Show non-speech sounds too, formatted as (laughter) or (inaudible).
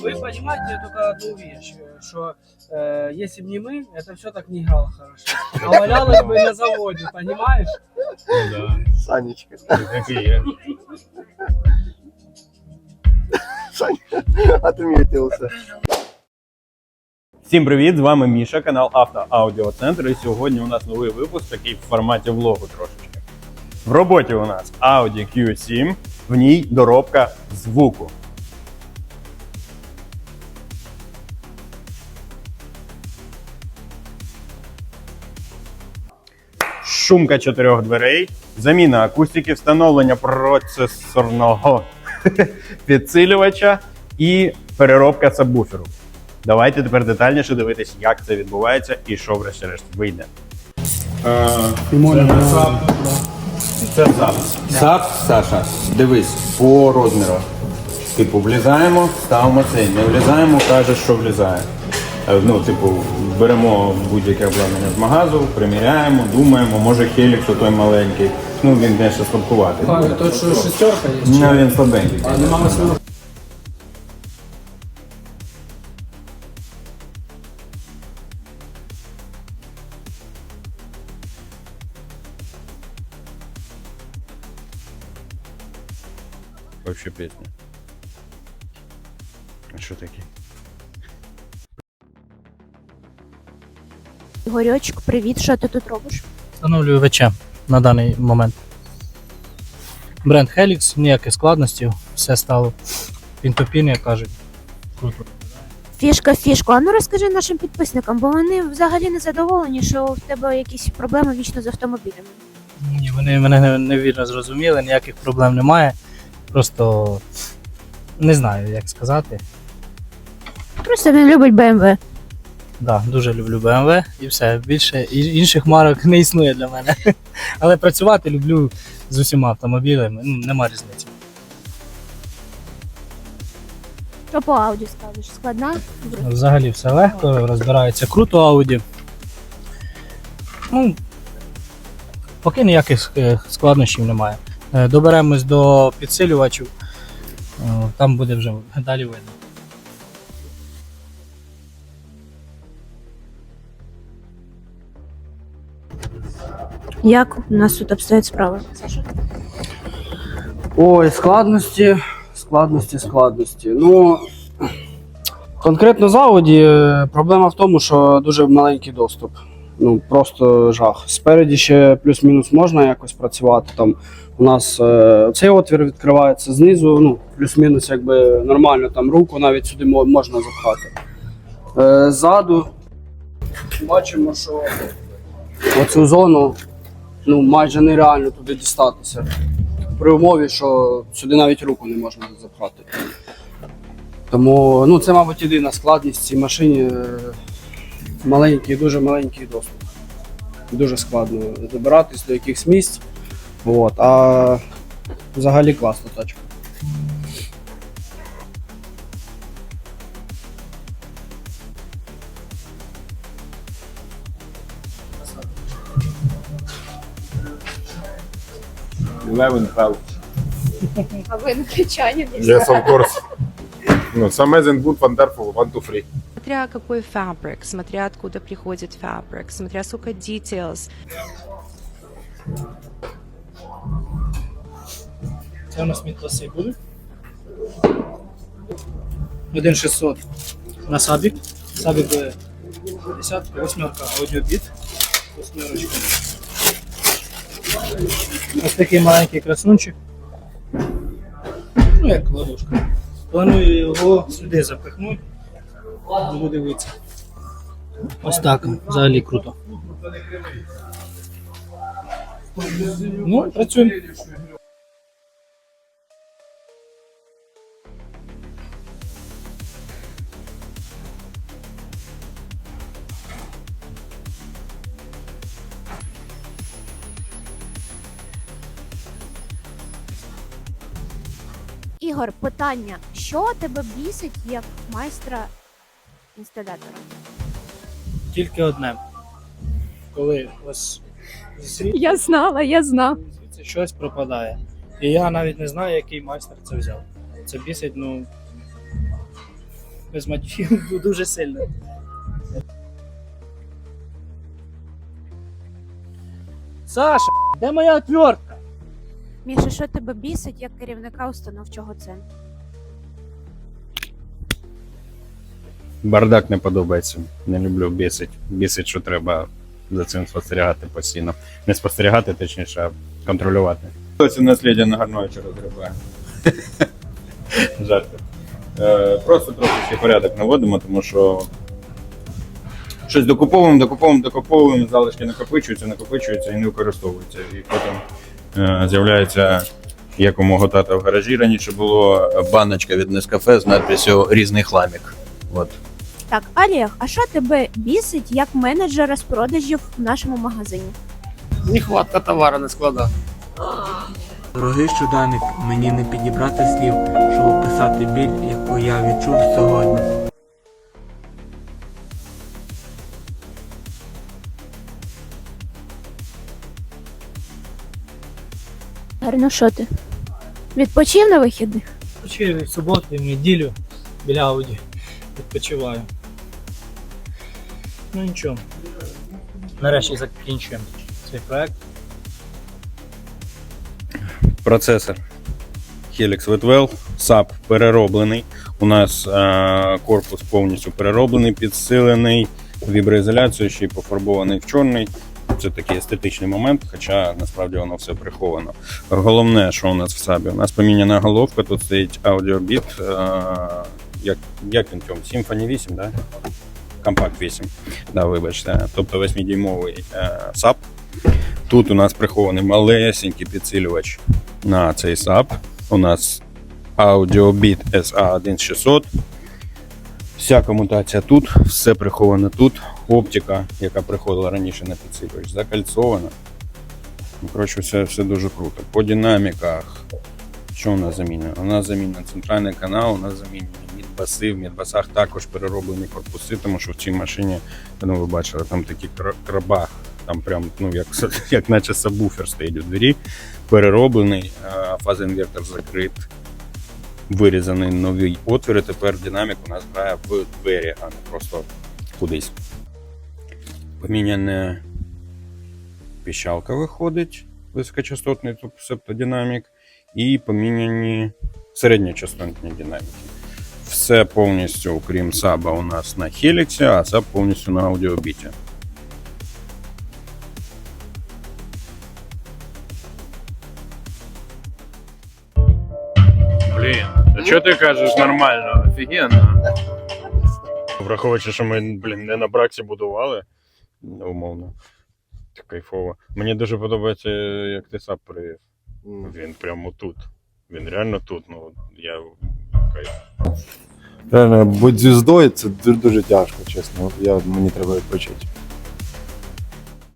Вы понимаете только одну вещь, э, что э, если бы не мы, это все так не играло хорошо. А валялось бы на заводе, понимаешь? Ну да. Санечка. Так і є. Саня, отметился. Всім привіт! З вами Міша, канал Авто Аудіо Центр. І сьогодні у нас новий випуск, такий в форматі влогу трошечки. В роботі у нас Audi Q7, в ній доробка звуку. Шумка чотирьох дверей, заміна акустики, встановлення процесорного (laughs) підсилювача і переробка сабвуферу. Давайте тепер детальніше дивитись, як це відбувається і що врешті-решт вийде. Це запис. Сап, Саша, дивись, по розміру. Типу, влізаємо, ставимо цей. Не влізаємо, каже, що влізає. Е, Ну, типу, беремо будь-яке обладнання з магазу, приміряємо, думаємо, може хелікс той маленький. Ну, він конечно слабкуватий. то что шестерка есть. Ну, він слабенький. А нема восьмерки. Вообще пісня. А що таке? Ігорьочок, привіт, що ти тут робиш? Встановлюю ВЧ на даний момент. Бренд Helix, ніяких складностей, все стало пін-то-пін, як кажуть. Круто. Фішка, фішку. А ну розкажи нашим підписникам, бо вони взагалі не задоволені, що в тебе якісь проблеми вічно з автомобілями. Ні, вони мене не- невірно зрозуміли, ніяких проблем немає. Просто не знаю, як сказати. Просто він любить BMW. Да, дуже люблю BMW і все. Більше інших марок не існує для мене. (laughs) Але працювати люблю з усіма автомобілями, ну, нема різниці. Що по ауді скажеш? Складна? Взагалі все легко, розбирається круто Audi. Ну, поки ніяких е, складнощів немає. Е, Доберемось до підсилювачів, е, там буде вже далі видно. Як у нас тут обстоять справи? Ой, складності, складності, складності. Ну, конкретно з Audi е, проблема в тому, що дуже маленький доступ. Ну, просто жах. Спереді ще плюс-мінус можна якось працювати. Там у нас е, цей отвір відкривається знизу, ну, плюс-мінус, якби нормально, там руку навіть сюди можна запхати. Е, ззаду бачимо, що оцю зону ну, майже нереально туди дістатися при умові, що сюди навіть руку не можна запхати. Тому ну, це, мабуть, єдина складність цій машині. е, Маленький, дуже маленький доступ. Дуже складно добиратись до якихось місць. От. А взагалі класна тачка. Eleven twelve. А ви кричанні Yes, of course. No, it's amazing, good, wonderful, one, two, three. Смотря какой фабрик, смотря откуда приходит фабрик, смотря сколько details. Це у нас мідкласи будуть. 1600 на сабік. Сабік буде 50, восьмерка аудіобіт. Восьмерочка. Ось такий маленький красунчик. Ну, як ладошка. Планую його сюди запихнути. Буду дивитися. Ось так, взагалі круто. Ну, працюємо. Ігор, питання: що тебе бісить як майстра інсталятора? Тільки одне. Коли ось звідси Я знала, я знав. звідси щось пропадає. І я навіть не знаю, який майстер це взяв. Це бісить, ну без матчів (laughs) дуже сильно. Саша, де моя отвертка? Міша, що тебе бісить як керівника установчого центру? Бардак не подобається. Не люблю бісить. Бісить, що треба за цим спостерігати постійно. Не спостерігати, точніше, а контролювати. Хтось у наслідя на гарночі розгрібає. Жарти. Е, просто трошки порядок наводимо, тому що щось докуповуємо, докуповуємо, докуповуємо, залишки накопичуються, накопичуються і не використовуються. І потім з'являється, як у мого тата в гаражі раніше було баночка від Нескафе з надписю різний хламік. От. Так, Олег, а що тебе бісить як менеджера з продажів в нашому магазині? Нехватка товару на складах. Дорогий щоденник, мені не підібрати слів, щоб описати біль, яку я відчув сьогодні. Гарно, що ти? Відпочив на вихідних? Почив в суботу і в неділю біля Ауді відпочиваю. Ну нічого. Нарешті закінчуємо цей проект. Процесор Helix Whitwell, SAP перероблений. У нас е, корпус повністю перероблений, підсилений, віброізоляцією, ще й пофарбований в чорний. Це такий естетичний момент, хоча насправді воно все приховано. Головне, що у нас в сабі, у нас поміняна головка, тут стоїть аудіобіт. Е, як, як він цьому? Symfony 8, да? Компакт 8. Да, вибачте. Тобто 8-дюймовий е, SAP. Тут у нас прихований малесенький підсилювач на цей SAP. У нас AudioBit SA1600. Вся комутація тут, все приховане тут. Оптика, яка приходила раніше на підсилювач, закальцована. Ну, коротше, все, все дуже круто. По динаміках. Що у нас замінено? У нас замінений центральний канал, у нас замінені мідбаси. В мідбасах також перероблені корпуси, тому що в цій машині, ну ви бачили, там такі кра- крабах, там прям, ну як, (laughs) як наче сабвуфер стоїть у двері, перероблений, а, фазоінвертор закрит, вирізаний новий отвір, і тепер динамік у нас грає в двері, а не просто кудись. Поміняна піщалка виходить, високочастотний тобто септодинамік, і поміняні середньочастотні динаміки. Все повністю, окрім саба, у нас на Helix, а саб повністю на аудіобіті. Блін, а що ти кажеш нормально? Офігенно. Враховуючи, що ми, блін, не на браксі будували, умовно. Це кайфово. Мені дуже подобається, як ти сап привів. Він прямо тут. Він реально тут. Ну, я кайф. Реально, бути звіздою це дуже, дуже тяжко, чесно. Я, мені треба відпочити.